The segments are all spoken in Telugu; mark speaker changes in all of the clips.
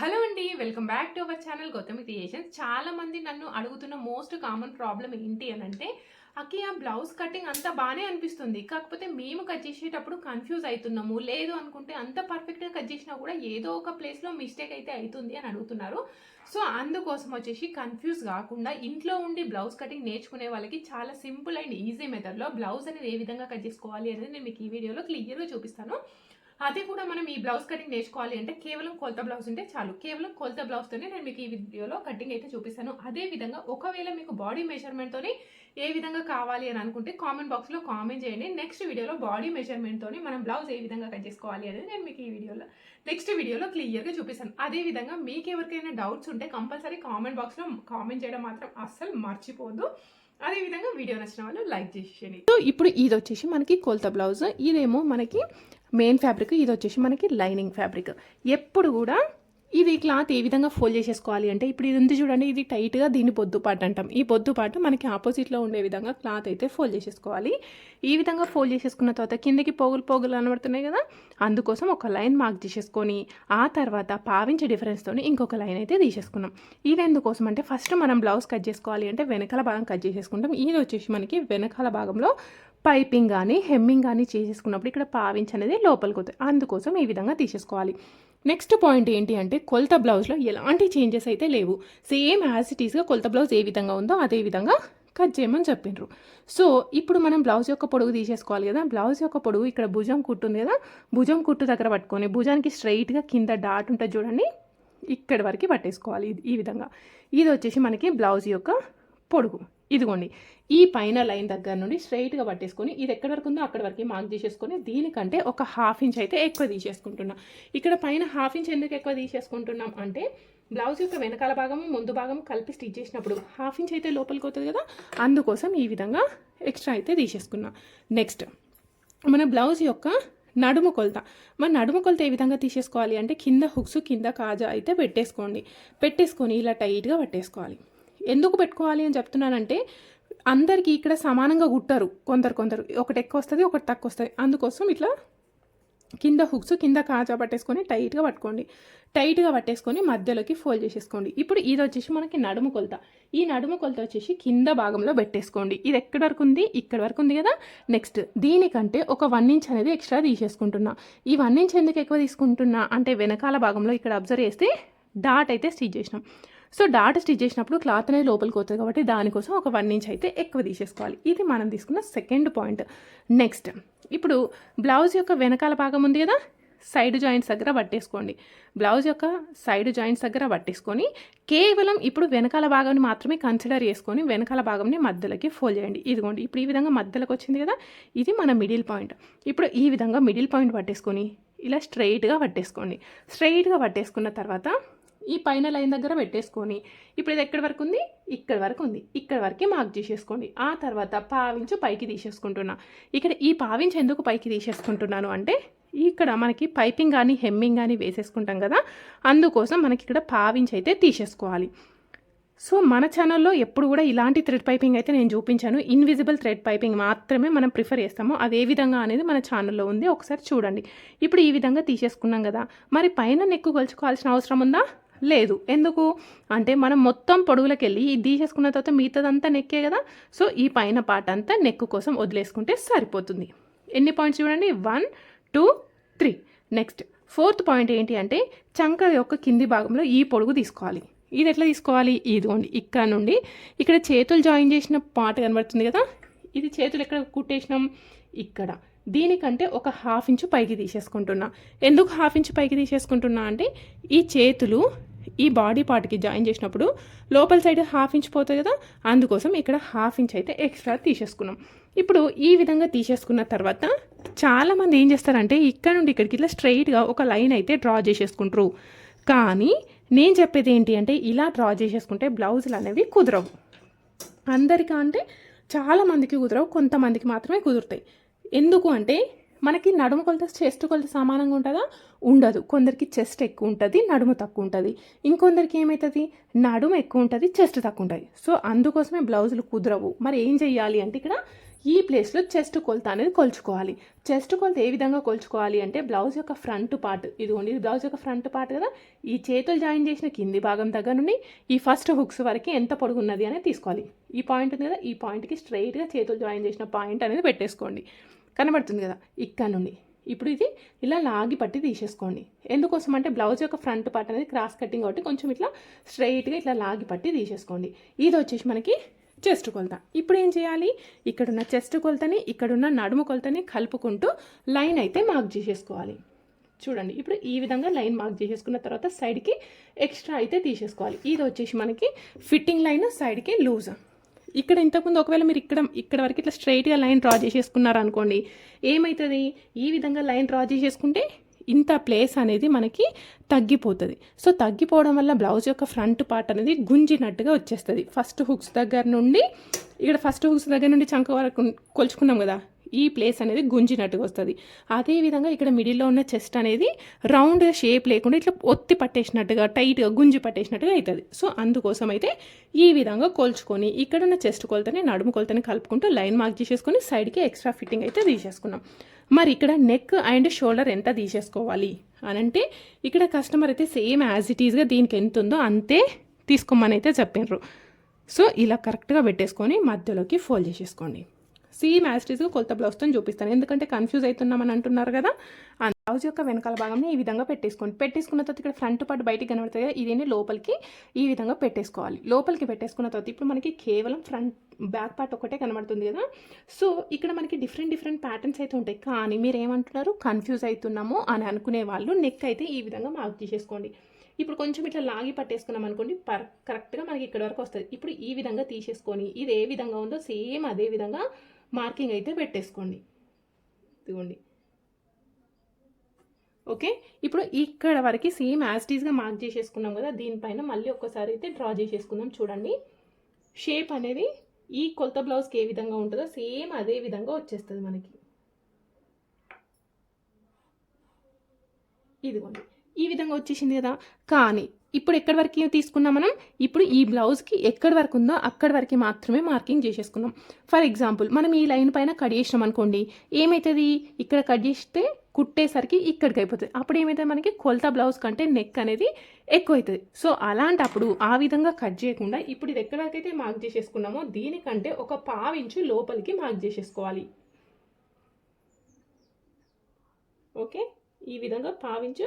Speaker 1: హలో అండి welcome back to our channel Gautami creations. చాలామంది నన్ను అడుగుతున్న మోస్ట్ కామన్ ప్రాబ్లం ఏంటి అని అంటే అక్కి ఆ బ్లౌజ్ కటింగ్ అంత బాగానే అనిపిస్తుంది. కాకపోతే మేము కట్ చేసేటప్పుడు కన్ఫ్యూజ్ అవుతున్నాము లేదు అనుకుంటే అంత పర్ఫెక్ట్గా కట్ చేసినా కూడా ఏదో ఒక ప్లేస్లో మిస్టేక్ అయితే అవుతుంది అని అడుగుతున్నారు. సో అందుకోసం వచ్చేసి కన్ఫ్యూజ్ కాకుండా ఇంట్లో ఉండి బ్లౌజ్ కటింగ్ నేర్చుకునే వాళ్ళకి చాలా సింపుల్ అండ్ ఈజీ మెథడ్లో బ్లౌజ్ అనేది ఏ విధంగా కట్ చేసుకోవాలి అనేది నేను మీకు ఈ వీడియోలో క్లియర్గా చూపిస్తాను. అది కూడా మనం ఈ బ్లౌజ్ కటింగ్ నేర్చుకోవాలి అంటే కేవలం కొలత బ్లౌజ్ ఉంటే చాలు. కేవలం కొలత బ్లౌజ్తోనే నేను మీకు ఈ వీడియోలో కటింగ్ అయితే చూపిస్తాను. అదే విధంగా ఒకవేళ మీకు బాడీ మెజర్మెంట్తోని ఏ విధంగా కావాలి అని అనుకుంటే కామెంట్ బాక్స్లో కామెంట్ చేయండి. నెక్స్ట్ వీడియోలో బాడీ మెజర్మెంట్తోని మనం బ్లౌజ్ ఏ విధంగా కట్ చేసుకోవాలి అనేది నేను మీకు ఈ వీడియోలో నెక్స్ట్ వీడియోలో క్లియర్గా చూపిస్తాను. అదే విధంగా మీకు ఎవరికైనా డౌట్స్ ఉంటే కంపల్సరీ కామెంట్ బాక్స్లో కామెంట్ చేయడం మాత్రం అస్సలు మర్చిపోదు అదేవిధంగా వీడియో నచ్చిన వాళ్ళు లైక్ చేసేయండి. సో ఇప్పుడు ఇది వచ్చేసి మనకి కొలత బ్లౌజ్. ఇదేమో మనకి మెయిన్ ఫ్యాబ్రిక్ ఇది వచ్చేసి మనకి లైనింగ్ ఫ్యాబ్రిక్ ఎప్పుడు కూడా ఇది క్లాత్ ఏ విధంగా ఫోల్డ్ చేసేసుకోవాలి అంటే ఇప్పుడు ఇది ఉంది చూడండి ఇది టైట్గా దీన్ని పొద్దుపాటు అంటాం. ఈ పొద్దుపాటు మనకి ఆపోజిట్లో ఉండే విధంగా క్లాత్ అయితే ఫోల్డ్ చేసేసుకోవాలి. ఈ విధంగా ఫోల్డ్ చేసేసుకున్న తర్వాత కిందకి పోగులు పోగులు కనబడుతున్నాయి కదా అందుకోసం ఒక లైన్ మార్క్ చేసేసుకొని ఆ తర్వాత పావించే డిఫరెన్స్తో ఇంకొక లైన్ అయితే తీసేసుకున్నాం. ఇది ఎందుకోసం అంటే ఫస్ట్ మనం బ్లౌజ్ కట్ చేసుకోవాలి అంటే వెనకాల భాగం కట్ చేసేసుకుంటాం. ఇది వచ్చేసి మనకి వెనకాల భాగంలో పైపింగ్ కానీ హెమ్మింగ్ కానీ చేసేసుకున్నప్పుడు ఇక్కడ పావించి అనేది లోపలికి వస్తుంది అందుకోసం ఈ విధంగా తీసేసుకోవాలి. నెక్స్ట్ పాయింట్ ఏంటి అంటే కొలత బ్లౌజ్లో ఎలాంటి చేంజెస్ అయితే లేవు. సేమ్ యాజ్ ఇట్ ఈస్గా కొలత బ్లౌజ్ ఏ విధంగా ఉందో అదే విధంగా కట్ చేయమని చెప్పిండ్రు. సో ఇప్పుడు మనం బ్లౌజ్ యొక్క పొడుగు తీసేసుకోవాలి కదా. బ్లౌజ్ యొక్క పొడుగు ఇక్కడ భుజం కుట్టు ఉంది కదా. భుజం కుట్టు దగ్గర పట్టుకొని భుజానికి స్ట్రైట్గా కింద డాట్ ఉంటుంది చూడండి. ఇక్కడి వరకు పట్టేసుకోవాలి ఇది ఈ విధంగా. ఇది వచ్చేసి మనకి బ్లౌజ్ యొక్క పొడుగు. ఇదిగోండి ఈ పైన లైన్ దగ్గర నుండి స్ట్రైట్గా పట్టేసుకొని ఇది ఎక్కడి వరకు ఉందో అక్కడి వరకు మార్క్ తీసేసుకొని దీనికంటే ఒక హాఫ్ ఇంచ్ అయితే ఎక్కువ తీసేసుకుంటున్నాం. ఇక్కడ పైన హాఫ్ ఇంచ్ ఎందుకు ఎక్కువ తీసేసుకుంటున్నాం అంటే బ్లౌజ్ యొక్క వెనకాల భాగం ముందు భాగం కలిపి స్టిచ్ చేసినప్పుడు హాఫ్ ఇంచ్ అయితే లోపలికి అవుతుంది కదా అందుకోసం ఈ విధంగా ఎక్స్ట్రా అయితే తీసేసుకున్నాం. నెక్స్ట్ మన బ్లౌజ్ యొక్క నడుము కొలత. మన నడుము కొలత ఏ విధంగా తీసేసుకోవాలి అంటే కింద హుక్స్ కింద కాజా అయితే పెట్టేసుకోండి. పెట్టేసుకొని ఇలా టైట్గా పట్టేసుకోవాలి. ఎందుకు పెట్టుకోవాలి అని చెప్తున్నానంటే అందరికీ ఇక్కడ సమానంగా కుట్టరు కొందరు కొందరు. ఒకటి ఎక్కువ వస్తుంది ఒకటి తక్కువ వస్తుంది. అందుకోసం ఇట్లా కింద హుక్స్ కింద కాజా పట్టేసుకొని టైట్గా పట్టుకోండి. టైట్గా పట్టేసుకొని మధ్యలోకి ఫోల్డ్ చేసేసుకోండి. ఇప్పుడు ఇది వచ్చేసి మనకి నడుము కొలత. ఈ నడుము కొలత వచ్చేసి కింద భాగంలో పెట్టేసుకోండి. ఇది ఎక్కడి వరకు ఉంది? ఇక్కడ వరకు ఉంది కదా? నెక్స్ట్ దీనికంటే ఒక వన్ ఇంచ్ అనేది ఎక్స్ట్రా తీసేసుకుంటున్నా. ఈ వన్ ఇంచ్ ఎందుకు ఎక్కువ తీసుకుంటున్నా? అంటే వెనకాల భాగంలో ఇక్కడ అబ్జర్వ్ చేస్తే డాట్ అయితే స్టిచ్ చేసినాం. సో డాట్ స్టిచ్ చేసినప్పుడు క్లాత్ అనేది లోపలికి వస్తుంది కాబట్టి దానికోసం ఒక వన్ ఇంచ్ అయితే ఎక్కువ తీసేసుకోవాలి. ఇది మనం తీసుకున్న సెకండ్ పాయింట్. నెక్స్ట్ ఇప్పుడు బ్లౌజ్ యొక్క వెనకాల భాగం ఉంది కదా? సైడ్ జాయింట్స్ దగ్గర పట్టేసుకోండి. బ్లౌజ్ యొక్క సైడ్ జాయింట్స్ దగ్గర పట్టేసుకొని కేవలం ఇప్పుడు వెనకాల భాగాన్ని మాత్రమే కన్సిడర్ చేసుకొని వెనకాల భాగంని మధ్యలోకి ఫోల్డ్ చేయండి. ఇదిగోండి ఇప్పుడు ఈ విధంగా మధ్యలోకి వచ్చింది కదా? ఇది మన మిడిల్ పాయింట్ ఇప్పుడు ఈ విధంగా మిడిల్ పాయింట్ పట్టేసుకొని ఇలా స్ట్రైట్గా పట్టేసుకోండి. స్ట్రైట్గా పట్టేసుకున్న తర్వాత ఈ పైన లైన్ దగ్గర పెట్టేసుకొని ఇప్పుడు ఇది ఎక్కడి వరకు ఉంది? ఇక్కడ వరకు ఉంది. ఇక్కడ వరకే మార్క్ చేసేసుకోండి. ఆ తర్వాత పావించు పైకి తీసేసుకుంటున్నా. ఇక్కడ ఈ పావించు ఎందుకు పైకి తీసేసుకుంటున్నాను అంటే ఇక్కడ మనకి పైపింగ్ కానీ హెమ్మింగ్ కానీ వేసేసుకుంటాం కదా అందుకోసం మనకి ఇక్కడ పావించి అయితే తీసేసుకోవాలి. సో మన ఛానల్లో ఎప్పుడు కూడా ఇలాంటి థ్రెడ్ పైపింగ్ అయితే నేను చూపించాను. ఇన్విజిబుల్ థ్రెడ్ పైపింగ్ మాత్రమే మనం ప్రిఫర్ చేస్తాము. అది ఏ విధంగా అనేది మన ఛానల్లో ఉంది. ఒకసారి చూడండి. ఇప్పుడు ఈ విధంగా తీసేసుకున్నాం కదా. మరి పైన నెక్కు కొలుచుకోవాల్సిన అవసరం ఉందా? లేదు. ఎందుకు? అంటే మనం మొత్తం పొడుగులకు వెళ్ళి ఇది తీసేసుకున్న తర్వాత మిగతాదంతా నెక్కే కదా? సో ఈ పైన పార్ట్ అంతా నెక్కు కోసం వదిలేసుకుంటే సరిపోతుంది. ఎన్ని పాయింట్స్ చూడండి? One two three. Next fourth point ఏంటి అంటే చంక యొక్క కింది భాగంలో ఈ పొడుగు తీసుకోవాలి. ఇది ఎట్లా తీసుకోవాలి? ఇదిగోండి ఇక్కడ నుండి. ఇక్కడ చేతులు జాయిన్ చేసిన పార్ట్ కనబడుతుంది కదా? ఇది చేతులు ఎక్కడ కుట్టేసినాం? ఇక్కడ. దీనికంటే ఒక హాఫ్ ఇంచు పైకి తీసేసుకుంటున్నా. ఎందుకు హాఫ్ ఇంచు పైకి తీసేసుకుంటున్నా అంటే ఈ చేతులు ఈ బాడీ పార్ట్కి జాయిన్ చేసినప్పుడు లోపల సైడ్ హాఫ్ ఇంచ్ పోతుంది కదా అందుకోసం ఇక్కడ హాఫ్ ఇంచ్ అయితే ఎక్స్ట్రా తీసేసుకున్నాం. ఇప్పుడు ఈ విధంగా తీసేసుకున్న తర్వాత చాలామంది ఏం చేస్తారంటే ఇక్కడ నుండి ఇక్కడికి ఇట్లా స్ట్రైట్గా ఒక లైన్ అయితే డ్రా చేసేసుకుంటారు. కానీ నేను చెప్పేది ఏంటి అంటే ఇలా డ్రా చేసేసుకుంటే బ్లౌజులు అనేవి కుదరవు. అందరికంటే చాలామందికి కుదరవు కొంతమందికి మాత్రమే కుదురుతాయి. ఎందుకు అంటే మనకి నడుము కొలత చెస్ట్ కొలత సమానంగా ఉంటుందా? ఉండదు. కొందరికి చెస్ట్ ఎక్కువ ఉంటుంది నడుము తక్కువ ఉంటుంది. ఇంకొందరికి ఏమవుతుంది నడుము ఎక్కువ ఉంటుంది చెస్ట్ తక్కువ ఉంటుంది. సో అందుకోసమే బ్లౌజులు కుదరవు. మరి ఏం చెయ్యాలి అంటే ఇక్కడ ఈ ప్లేస్లో చెస్ట్ కొలత అనేది కొలుచుకోవాలి. చెస్ట్ కొలత ఏ విధంగా కొలుచుకోవాలి అంటే బ్లౌజ్ యొక్క ఫ్రంట్ పార్ట్. ఇదిగోండి ఇది బ్లౌజ్ యొక్క ఫ్రంట్ పార్ట్ కదా. ఈ చేతులు జాయిన్ చేసిన కింది భాగం దగ్గర నుండి ఈ ఫస్ట్ హుక్స్ వరకు ఎంత పొడుగు ఉన్నది అనేది తీసుకోవాలి. ఈ పాయింట్ ఉంది కదా ఈ పాయింట్కి స్ట్రైట్గా చేతులు జాయిన్ చేసిన పాయింట్ అనేది పెట్టేసుకోండి. కనబడుతుంది కదా ఇక్కడ నుండి. ఇప్పుడు ఇది ఇలా లాగి పట్టి తీసేసుకోండి. ఎందుకోసం అంటే బ్లౌజ్ యొక్క ఫ్రంట్ పార్ట్ అనేది క్రాస్ కటింగ్ కాబట్టి కొంచెం ఇట్లా స్ట్రైట్గా ఇట్లా లాగి పట్టి తీసేసుకోండి. ఇది వచ్చేసి మనకి చెస్ట్ కొలత. ఇప్పుడు ఏం చేయాలి? ఇక్కడున్న చెస్ట్ కొలతని ఇక్కడున్న నడుము కొలతని కలుపుకుంటూ లైన్ అయితే మార్క్ చేసేసుకోవాలి. చూడండి ఇప్పుడు ఈ విధంగా లైన్ మార్క్ చేసేసుకున్న తర్వాత సైడ్కి ఎక్స్ట్రా అయితే తీసేసుకోవాలి. ఇది వచ్చేసి మనకి ఫిట్టింగ్ లైన్ సైడ్కి లూజ్. ఇక్కడ ఇంతకుముందు ఒకవేళ మీరు ఇక్కడ ఇక్కడ వరకు ఇట్లా స్ట్రైట్గా లైన్ డ్రా చేసేసుకున్నారు అనుకోండి ఏమవుతుంది ఈ విధంగా లైన్ డ్రా చేసేసుకుంటే ఇంత ప్లేస్ అనేది మనకి తగ్గిపోతుంది. సో తగ్గిపోవడం వల్ల బ్లౌజ్ యొక్క ఫ్రంట్ పార్ట్ అనేది గుంజినట్టుగా వచ్చేస్తుంది. ఫస్ట్ హుక్స్ దగ్గర నుండి ఇక్కడ ఫస్ట్ హుక్స్ దగ్గర నుండి చంక వరకు కొలుచుకున్నాం కదా ఈ ప్లేస్ అనేది గుంజినట్టుగా వస్తుంది. అదేవిధంగా ఇక్కడ మిడిల్లో ఉన్న చెస్ట్ అనేది రౌండ్ షేప్ లేకుండా ఇట్లా ఒత్తి పట్టేసినట్టుగా టైట్గా గుంజి పట్టేసినట్టుగా అవుతుంది సో అందుకోసం అయితే ఈ విధంగా కోల్చుకొని ఇక్కడ ఉన్న చెస్ట్ కొలతని నడుము కొలతని కలుపుకుంటూ లైన్ మార్క్ చేసేసుకొని సైడ్కి ఎక్స్ట్రా ఫిట్టింగ్ అయితే తీసేసుకున్నాం. మరి ఇక్కడ నెక్ అండ్ షోల్డర్ ఎంత తీసేసుకోవాలి? అని అంటే ఇక్కడ కస్టమర్ అయితే సేమ్ యాజ్ ఇట్ ఈస్గా దీనికి ఎంత ఉందో అంతే తీసుకోమని అయితే చెప్పినారు సో ఇలా కరెక్ట్గా పెట్టేసుకొని మధ్యలోకి ఫోల్డ్ చేసేసుకోండి. సేమ్ యాస్టీస్గా కొలత బ్లౌజ్తో చూపిస్తాను. ఎందుకంటే కన్ఫ్యూజ్ అవుతున్నామని అంటున్నారు కదా. ఆ బ్లౌజ్ యొక్క వెనకాల భాగంని ఈ విధంగా పెట్టేసుకోండి. పెట్టేసుకున్న తర్వాత ఇక్కడ ఫ్రంట్ పార్ట్ బయటికి కనబడుతుంది కదా ఇదేనే లోపలికి ఈ విధంగా పెట్టేసుకోవాలి. లోపలికి పెట్టేసుకున్న తర్వాత ఇప్పుడు మనకి కేవలం ఫ్రంట్ బ్యాక్ పార్ట్ ఒకటే కనబడుతుంది కదా. సో ఇక్కడ మనకి డిఫరెంట్ డిఫరెంట్ ప్యాటర్న్స్ అయితే ఉంటాయి. కానీ మీరు ఏమంటున్నారు కన్ఫ్యూజ్ అవుతున్నాము అని అనుకునే వాళ్ళు నెక్ అయితే ఈ విధంగా మార్క్ తీసేసుకోండి. ఇప్పుడు కొంచెం ఇట్లా లాగి పట్టేసుకున్నాం అనుకోండి పర్ కరెక్ట్గా మనకి ఇక్కడ వరకు వస్తుంది. ఇప్పుడు ఈ విధంగా తీసేసుకొని ఇది ఏ విధంగా ఉందో సేమ్ అదే విధంగా మార్కింగ్ అయితే పెట్టేసుకోండి. ఇదిగోండి. ఓకే? ఇప్పుడు ఇక్కడ వరకు సేమ్ యాజ్టీస్గా మార్క్ చేసేసుకున్నాం కదా దీనిపైన మళ్ళీ ఒక్కసారి అయితే డ్రా చేసేసుకుందాం చూడండి. షేప్ అనేది ఈ కొలత బ్లౌజ్కి ఏ విధంగా ఉంటుందో సేమ్ అదే విధంగా వచ్చేస్తుంది మనకి. ఇదిగోండి. ఈ విధంగా వచ్చేసింది కదా. కానీ ఇప్పుడు ఎక్కడి వరకు తీసుకున్నాం మనం? ఇప్పుడు ఈ బ్లౌజ్కి ఎక్కడి వరకు ఉందో అక్కడి వరకు మాత్రమే మార్కింగ్ చేసేసుకున్నాం. ఫర్ ఎగ్జాంపుల్ మనం ఈ లైన్ పైన కట్ చేసినాం అనుకోండి ఏమవుతుంది ఇక్కడ కట్ చేస్తే కుట్టేసరికి ఇక్కడికి అయిపోతుంది. అప్పుడు ఏమైతే మనకి? కొలత బ్లౌజ్ కంటే నెక్ అనేది ఎక్కువ అవుతుంది సో అలాంటప్పుడు ఆ విధంగా కట్ చేయకుండా ఇప్పుడు ఇది ఎక్కడి వరకు అయితే మార్క్ చేసేసుకున్నామో దీనికంటే ఒక పావించు లోపలికి మార్క్ చేసేసుకోవాలి. ఓకే? ఈ విధంగా పావించు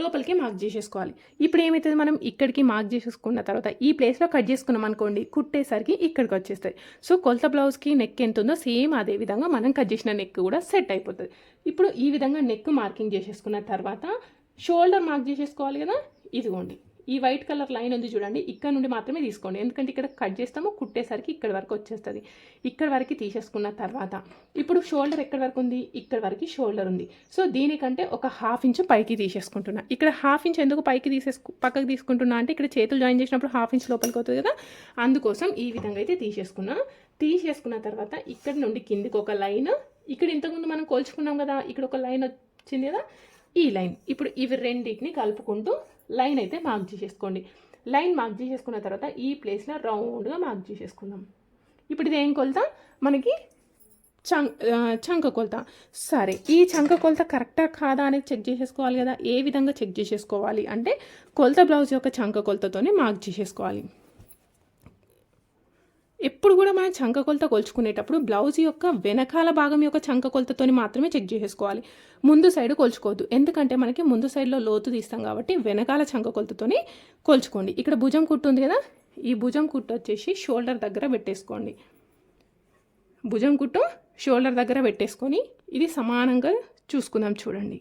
Speaker 1: లోపలికి మార్క్ చేసేసుకోవాలి. ఇప్పుడు ఏమవుతుంది మనం ఇక్కడికి మార్క్ చేసేసుకున్న తర్వాత ఈ ప్లేస్లో కట్ చేసుకున్నాం అనుకోండి కుట్టేసరికి ఇక్కడికి వచ్చేస్తుంది. సో కొలత బ్లౌజ్కి నెక్ ఎంత ఉందో సేమ్ అదే విధంగా మనం కట్ చేసిన నెక్ కూడా సెట్ అయిపోతుంది. ఇప్పుడు ఈ విధంగా నెక్ మార్కింగ్ చేసేసుకున్న తర్వాత షోల్డర్ మార్క్ చేసేసుకోవాలి కదా? ఇదిగోండి. ఈ వైట్ కలర్ లైన్ ఉంది చూడండి ఇక్కడ నుండి మాత్రమే తీసుకోండి. ఎందుకంటే ఇక్కడ కట్ చేస్తాము కుట్టేసరికి ఇక్కడ వరకు వచ్చేస్తుంది. ఇక్కడ వరకు తీసేసుకున్న తర్వాత ఇప్పుడు షోల్డర్ ఎక్కడ వరకు ఉంది? ఇక్కడ వరకు షోల్డర్ ఉంది. సో దీనికంటే ఒక హాఫ్ ఇంచ్ పైకి తీసేసుకుంటున్నా. ఇక్కడ హాఫ్ ఇంచ్ ఎందుకు పైకి తీసేసుకు పక్కకు తీసుకుంటున్నా అంటే ఇక్కడ చేతులు జాయిన్ చేసినప్పుడు హాఫ్ ఇంచ్ లోపలికి అవుతుంది కదా? అందుకోసం ఈ విధంగా అయితే తీసేసుకున్నా. తీసేసుకున్న తర్వాత ఇక్కడ నుండి కిందికి ఒక లైన్. ఇక్కడ ఇంతకుముందు మనం కోల్చుకున్నాం కదా ఇక్కడ ఒక లైన్ వచ్చింది కదా? ఈ లైన్. ఇప్పుడు ఇవి రెండింటిని కలుపుకుంటూ లైన్ అయితే మార్క్ చేసేసుకోండి. లైన్ మార్క్ చేసేసుకున్న తర్వాత ఈ ప్లేస్లో రౌండ్గా మార్క్ చేసేసుకుందాం. ఇప్పుడు ఇది ఏం కొలత? మనకి చం చంక కొలత. సరే ఈ చంక కొలత కరెక్టా కాదా అనేది చెక్ చేసేసుకోవాలి కదా. ఏ విధంగా చెక్ చేసేసుకోవాలి? అంటే కొలత బ్లౌజ్ యొక్క చంక కొలతతోనే మార్క్ చేసేసుకోవాలి. ఎప్పుడు కూడా మనం చంక కొలత కొలుచుకునేటప్పుడు బ్లౌజ్ యొక్క వెనకాల భాగం యొక్క చంక కొలతతోని మాత్రమే చెక్ చేసేసుకోవాలి. ముందు సైడ్ కొలుచుకోవద్దు. ఎందుకంటే మనకి ముందు సైడ్లో లోతు తీస్తాం కాబట్టి వెనకాల చంక కొలతతోని కొలుచుకోండి. ఇక్కడ భుజం కుట్టు ఉంది కదా? ఈ భుజం కుట్టు వచ్చేసి షోల్డర్ దగ్గర పెట్టేసుకోండి. భుజం కుట్టు షోల్డర్ దగ్గర పెట్టేసుకొని ఇది సమానంగా చూసుకుందాం చూడండి.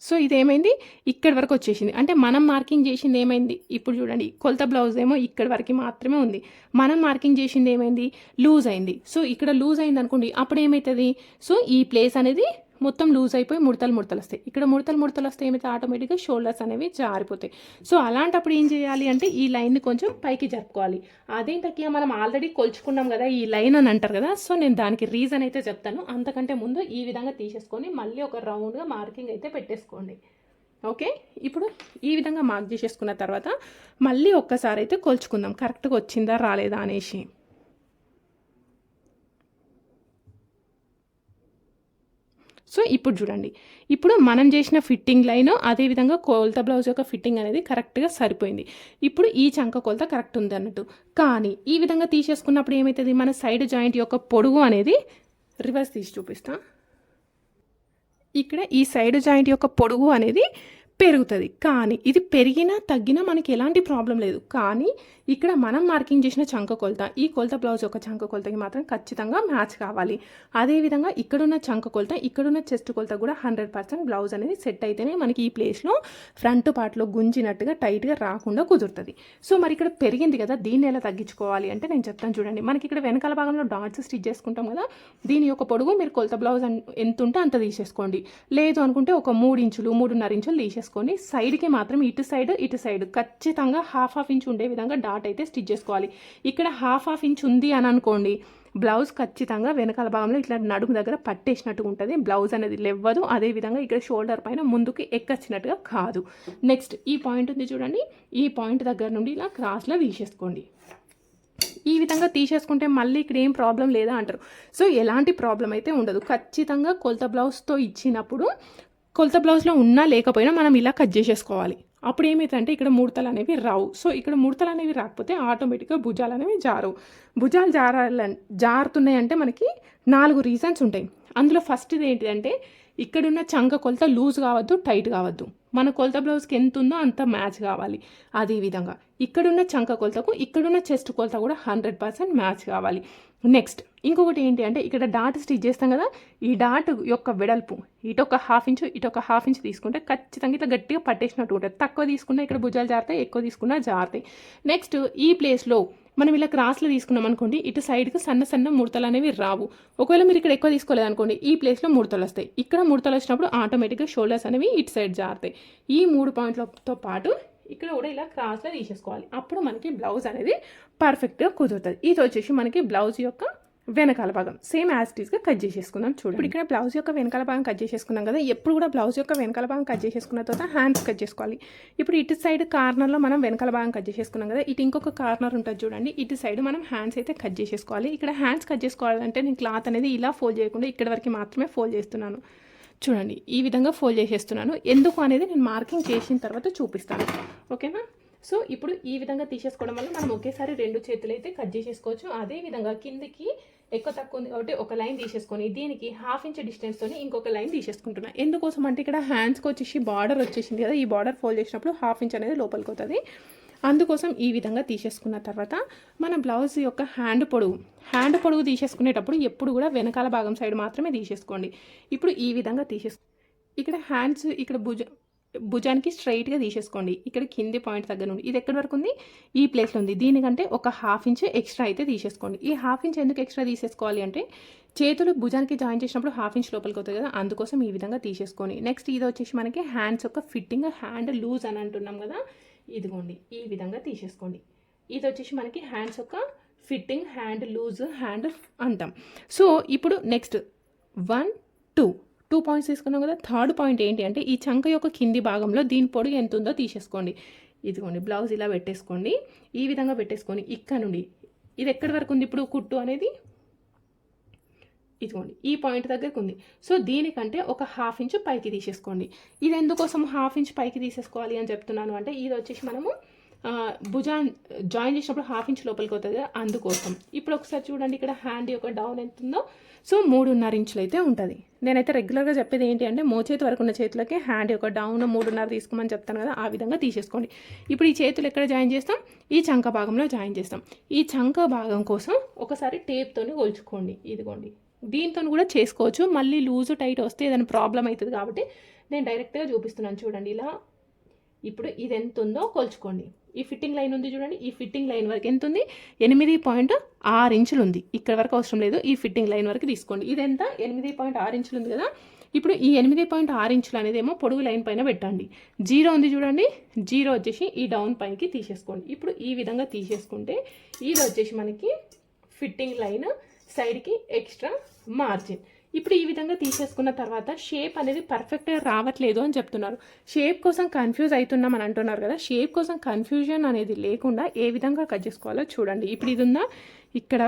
Speaker 1: సో ఇదేమైంది? ఇక్కడ వరకు వచ్చేసింది. అంటే మనం మార్కింగ్ చేసింది ఏమైంది? ఇప్పుడు చూడండి కొలత బ్లౌజ్ ఏమో ఇక్కడ వరకు మాత్రమే ఉంది. మనం మార్కింగ్ చేసింది ఏమైంది? లూజ్ అయింది. సో ఇక్కడ లూజ్ అయింది అనుకోండి అప్పుడు ఏమవుతుంది సో ఈ ప్లేస్ అనేది మొత్తం లూజ్ అయిపోయి ముడతలు ముడతలు వస్తాయి. ఇక్కడ ముడతలు ముడతలు వస్తే ఏమైతే ఆటోమేటిక్గా షోల్డర్స్ అనేవి జారిపోతాయి. సో అలాంటప్పుడు ఏం చేయాలి అంటే ఈ లైన్ని కొంచెం పైకి జరుపుకోవాలి. అదేంటకి మనం ఆల్రెడీ కొలుచుకున్నాం కదా ఈ లైన్ అని అంటారు కదా సో నేను దానికి రీజన్ అయితే చెప్తాను. అంతకంటే ముందు ఈ విధంగా తీసేసుకొని మళ్ళీ ఒక రౌండ్గా మార్కింగ్ అయితే పెట్టేసుకోండి. ఓకే? ఇప్పుడు ఈ విధంగా మార్క్ చేసేసుకున్న తర్వాత మళ్ళీ ఒక్కసారి అయితే కొలుచుకుందాం. కరెక్ట్గా వచ్చిందా రాలేదా అనేసి. సో ఇప్పుడు చూడండి. ఇప్పుడు మనం చేసిన ఫిట్టింగ్ లైన్ అదేవిధంగా కొలత బ్లౌజ్ యొక్క ఫిట్టింగ్ అనేది కరెక్ట్గా సరిపోయింది. ఇప్పుడు ఈ చంక కొలత కరెక్ట్ ఉంది అన్నట్టు. కానీ ఈ విధంగా తీసేసుకున్నప్పుడు ఏమవుతుంది మన సైడ్ జాయింట్ యొక్క పొడుగు అనేది రివర్స్ తీసి చూపిస్తాం. ఇక్కడ ఈ సైడ్ జాయింట్ యొక్క పొడుగు అనేది పెరుగుతుంది. కానీ ఇది పెరిగినా తగ్గినా మనకి ఎలాంటి ప్రాబ్లం లేదు. కానీ ఇక్కడ మనం మార్కింగ్ చేసిన చంక కొలత ఈ కొలత బ్లౌజ్ ఒక చంక కొలతకి మాత్రం ఖచ్చితంగా మ్యాచ్ కావాలి. అదేవిధంగా ఇక్కడున్న చంక కొలత ఇక్కడున్న చెస్ట్ కొలత కూడా హండ్రెడ్ పర్సెంట్ బ్లౌజ్ అనేది సెట్ అయితేనే మనకి ఈ ప్లేస్లో ఫ్రంట్ పార్ట్లో గుంజినట్టుగా టైట్గా రాకుండా కుదురుతుంది. సో మరి ఇక్కడ పెరిగింది కదా దీన్ని ఎలా తగ్గించుకోవాలి అంటే నేను చెప్తాను చూడండి. మనకి ఇక్కడ వెనకాల భాగంలో డాట్స్ స్టిచ్ చేసుకుంటాం కదా దీని యొక్క పొడుగు మీరు కొలత బ్లౌజ్ ఎంత ఉంటే అంత తీసేసుకోండి. లేదు అనుకుంటే ఒక మూడు ఇంచులు మూడున్నర ఇంచులు చేసుకొని సైడ్కి మాత్రం ఇటు సైడ్ ఇటు సైడ్ ఖచ్చితంగా హాఫ్ హాఫ్ ఇంచ్ ఉండే విధంగా డాట్ అయితే స్టిచ్ చేసుకోవాలి. ఇక్కడ హాఫ్ హాఫ్ ఇంచ్ ఉంది అని అనుకోండి బ్లౌజ్ ఖచ్చితంగా వెనకాల భాగంలో ఇట్లా నడుము దగ్గర పట్టేసినట్టుగా ఉంటుంది. బ్లౌజ్ అనేది లేవ్వదు. అదేవిధంగా ఇక్కడ షోల్డర్ పైన ముందుకి ఎక్కచ్చినట్టుగా కాదు. నెక్స్ట్ ఈ పాయింట్ ఉంది చూడండి. ఈ పాయింట్ దగ్గర నుండి ఇలా క్రాస్లో తీసేసుకోండి. ఈ విధంగా తీసేసుకుంటే మళ్ళీ ఇక్కడ ఏం ప్రాబ్లం లేదా అంటారు. సో ఎలాంటి ప్రాబ్లం అయితే ఉండదు. ఖచ్చితంగా కొలత బ్లౌజ్తో ఇచ్చినప్పుడు కొలత బ్లౌజ్లో ఉన్నా లేకపోయినా మనం ఇలా కట్ చేసేసుకోవాలి. అప్పుడు ఏమైందంటే ఇక్కడ ముడతలు అనేవి రావు. సో ఇక్కడ ముడతలు అనేవి రాకపోతే ఆటోమేటిక్గా భుజాలు అనేవి జారు భుజాలు జారాల జారుతున్నాయి అంటే మనకి నాలుగు రీజన్స్ ఉంటాయి. అందులో ఫస్ట్ది ఏంటిదంటే ఇక్కడున్న చంక కొలత లూజ్ కావద్దు టైట్ కావద్దు. మన కొలత బ్లౌజ్కి ఎంత ఉందో అంత మ్యాచ్ కావాలి. అదేవిధంగా ఇక్కడున్న చంక కొలతకు ఇక్కడున్న చెస్ట్ కొలత కూడా హండ్రెడ్ పర్సెంట్ మ్యాచ్ కావాలి. నెక్స్ట్ ఇంకొకటి ఏంటి అంటే ఇక్కడ డాట్ స్టిచ్ చేస్తాం కదా ఈ డాట్ యొక్క వెడల్పు ఇటు ఒక హాఫ్ ఇంచు ఇటు ఒక హాఫ్ ఇంచ్ తీసుకుంటే ఖచ్చితంగా ఇట్లా గట్టిగా పట్టేసినట్టు ఉంటుంది. తక్కువ తీసుకున్నా ఇక్కడ భుజాలు జారుతాయి ఎక్కువ తీసుకున్నా జారుతాయి. నెక్స్ట్ ఈ ప్లేస్లో మనం ఇలా క్రాస్లో తీసుకున్నాం అనుకోండి ఇటు సైడ్కి సన్న సన్న ముడతలు అనేవి రావు. ఒకవేళ మీరు ఇక్కడ ఎక్కువ తీసుకోలేదు అనుకోండి ఈ ప్లేస్లో ముడతలు వస్తాయి. ఇక్కడ ముడతలు వచ్చినప్పుడు ఆటోమేటిక్గా షోల్డర్స్ అనేవి ఇటు సైడ్ జారుతాయి. ఈ మూడు పాయింట్లతో పాటు ఇక్కడ కూడా ఇలా క్రాస్లో తీసేసుకోవాలి. అప్పుడు మనకి బ్లౌజ్ అనేది పర్ఫెక్ట్గా కుదురుతుంది. ఇది వచ్చేసి మనకి బ్లౌజ్ యొక్క వెనకాల భాగం. సేమ్ యాజ్ టీస్గా కట్ చేసేసుకుందాం చూడండి. ఇప్పుడు ఇక్కడ బ్లౌజ్ యొక్క వెనకాల భాగం కట్ చేసేసుకున్నాం కదా ఎప్పుడు కూడా బ్లౌజ్ యొక్క వెనకాల భాగం కట్ చేసేసుకున్న తర్వాత హ్యాండ్స్ కట్ చేసుకోవాలి. ఇప్పుడు ఇటు సైడ్ కార్నర్లో మనం వెనకాల భాగం కట్ చేసేసుకున్నాం కదా ఇటు ఇంకొక కార్నర్ ఉంటుంది చూడండి. ఇటు సైడ్ మనం హ్యాండ్స్ అయితే కట్ చేసేసుకోవాలి. ఇక్కడ హ్యాండ్స్ కట్ చేసుకోవాలంటే నేను క్లాత్ అనేది ఇలా ఫోల్డ్ చేయకుండా ఇక్కడ వరకు మాత్రమే ఫోల్డ్ చేస్తున్నాను. చూడండి ఈ విధంగా ఫోల్డ్ చేసేస్తున్నాను. ఎందుకు అనేది నేను మార్కింగ్ చేసిన తర్వాత చూపిస్తాను. ఓకేనా? సో ఇప్పుడు ఈ విధంగా తీసేసుకోవడం వల్ల మనం ఒకేసారి రెండు చేతులు అయితే కట్ చేసేసుకోవచ్చు. అదే విధంగా కిందికి ఎక్కువ తక్కువ ఉంది కాబట్టి ఒక లైన్ తీసేసుకొని దీనికి హాఫ్ ఇంచ్ డిస్టెన్స్తో ఇంకొక లైన్ తీసేసుకుంటున్నా. ఎందుకోసం అంటే ఇక్కడ హ్యాండ్స్కి వచ్చేసి బార్డర్ వచ్చేసింది కదా ఈ బార్డర్ ఫోల్డ్ చేసినప్పుడు హాఫ్ ఇంచ్ అనేది లోపలికి అవుతుంది అందుకోసం ఈ విధంగా తీసేసుకున్న తర్వాత మన బ్లౌజ్ యొక్క హ్యాండ్ పొడవు హ్యాండ్ పొడవు తీసేసుకునేటప్పుడు ఎప్పుడు కూడా వెనకాల భాగం సైడ్ మాత్రమే తీసేసుకోండి. ఇప్పుడు ఈ విధంగా తీసేసు ఇక్కడ హ్యాండ్స్ ఇక్కడ భుజ భుజానికి స్ట్రైట్గా తీసేసుకోండి. ఇక్కడ కింది పాయింట్ దగ్గర నుండి ఇది ఎక్కడి వరకు ఉంది? ఈ ప్లేస్లో ఉంది. దీనికంటే ఒక హాఫ్ ఇంచ్ ఎక్స్ట్రా అయితే తీసేసుకోండి. ఈ హాఫ్ ఇంచ్ ఎందుకు ఎక్స్ట్రా తీసేసుకోవాలి అంటే చేతులు భుజానికి జాయిన్ చేసినప్పుడు హాఫ్ ఇంచ్ లోపలికి అవుతుంది కదా అందుకోసం ఈ విధంగా తీసేసుకొని నెక్స్ట్ ఇది వచ్చేసి మనకి హ్యాండ్స్ యొక్క ఫిట్టింగ్ హ్యాండ్ లూజ్ అని అంటున్నాం కదా ఇదిగోండి ఈ విధంగా తీసేసుకోండి. ఇది వచ్చేసి మనకి హ్యాండ్స్ యొక్క ఫిట్టింగ్ హ్యాండ్ లూజ్ హ్యాండ్ అంటాం. సో ఇప్పుడు next one two two points తీసుకున్నాం కదా థర్డ్ పాయింట్ ఏంటి అంటే ఈ చంక యొక్క కింది భాగంలో దీని పొడుగు ఎంత ఉందో తీసేసుకోండి. ఇదిగోండి బ్లౌజ్ ఇలా పెట్టేసుకోండి. ఈ విధంగా పెట్టేసుకొని ఇక్కడ నుండి. ఇది ఎక్కడి వరకు ఉంది ఇప్పుడు కుట్టు అనేది? ఇదిగోండి ఈ పాయింట్ దగ్గరకు ఉంది. సో దీనికంటే ఒక హాఫ్ ఇంచ్ పైకి తీసేసుకోండి. ఇది ఎందుకోసం హాఫ్ ఇంచ్ పైకి తీసేసుకోవాలి అని చెప్తున్నాను అంటే ఇది వచ్చేసి మనము భుజా భుజాన్ జాయిన్ చేసినప్పుడు హాఫ్ ఇంచ్ లోపలికి అవుతుంది కదా అందుకోసం. ఇప్పుడు ఒకసారి చూడండి ఇక్కడ హ్యాండ్ యొక్క డౌన్ ఎంత ఉందో. సో మూడున్నర ఇంచులు అయితే ఉంటుంది. నేనైతే రెగ్యులర్గా చెప్పేది ఏంటి అంటే మోచేతి వరకు ఉన్న చేతులకి హ్యాండ్ యొక్క డౌన్ మూడున్నర తీసుకోమని చెప్తాను కదా ఆ విధంగా తీసేసుకోండి. ఇప్పుడు ఈ చేతులు ఎక్కడ జాయిన్ చేస్తాం? ఈ చంక భాగంలో జాయిన్ చేస్తాం. ఈ చంక భాగం కోసం ఒకసారి టేప్తోని కొలుచుకోండి. ఇదిగోండి. దీంతో కూడా చేసుకోవచ్చు. మళ్ళీ లూజు టైట్ వస్తే ఏదైనా ప్రాబ్లం అవుతుంది కాబట్టి నేను డైరెక్ట్గా చూపిస్తున్నాను చూడండి ఇలా. ఇప్పుడు ఇది ఎంత ఉందో కొలుచుకోండి. ఈ ఫిట్టింగ్ లైన్ ఉంది చూడండి. ఈ ఫిట్టింగ్ లైన్ వరకు ఎంత ఉంది? ఎనిమిది పాయింట్ ఆరు ఇంచులు ఉంది. ఇక్కడ వరకు అవసరం లేదు. ఈ ఫిట్టింగ్ లైన్ వరకు తీసుకోండి. ఇది ఎంత ఎనిమిది పాయింట్ ఆరు ఇంచులు ఉంది కదా. ఇప్పుడు ఈ ఎనిమిది పాయింట్ ఆరు ఇంచులు అనేది ఏమో పొడుగు లైన్ పైన పెట్టండి. జీరో ఉంది చూడండి. జీరో వచ్చేసి ఈ డౌన్ పైకి తీసేసుకోండి. ఇప్పుడు ఈ విధంగా తీసేసుకుంటే ఇది వచ్చేసి మనకి ఫిట్టింగ్ లైన్ సైడ్కి ఎక్స్ట్రా మార్జిన్. ఇప్పుడు ఈ విధంగా తీసేసుకున్న తర్వాత షేప్ అనేది పర్ఫెక్ట్గా రావట్లేదు అని చెప్తున్నారు. షేప్ కోసం కన్ఫ్యూజ్ అవుతున్నాం అని అంటున్నారు కదా షేప్ కోసం కన్ఫ్యూజన్ అనేది లేకుండా ఏ విధంగా కట్ చేసుకోవాలో చూడండి. ఇప్పుడు ఇది ఉందా? ఇక్కడ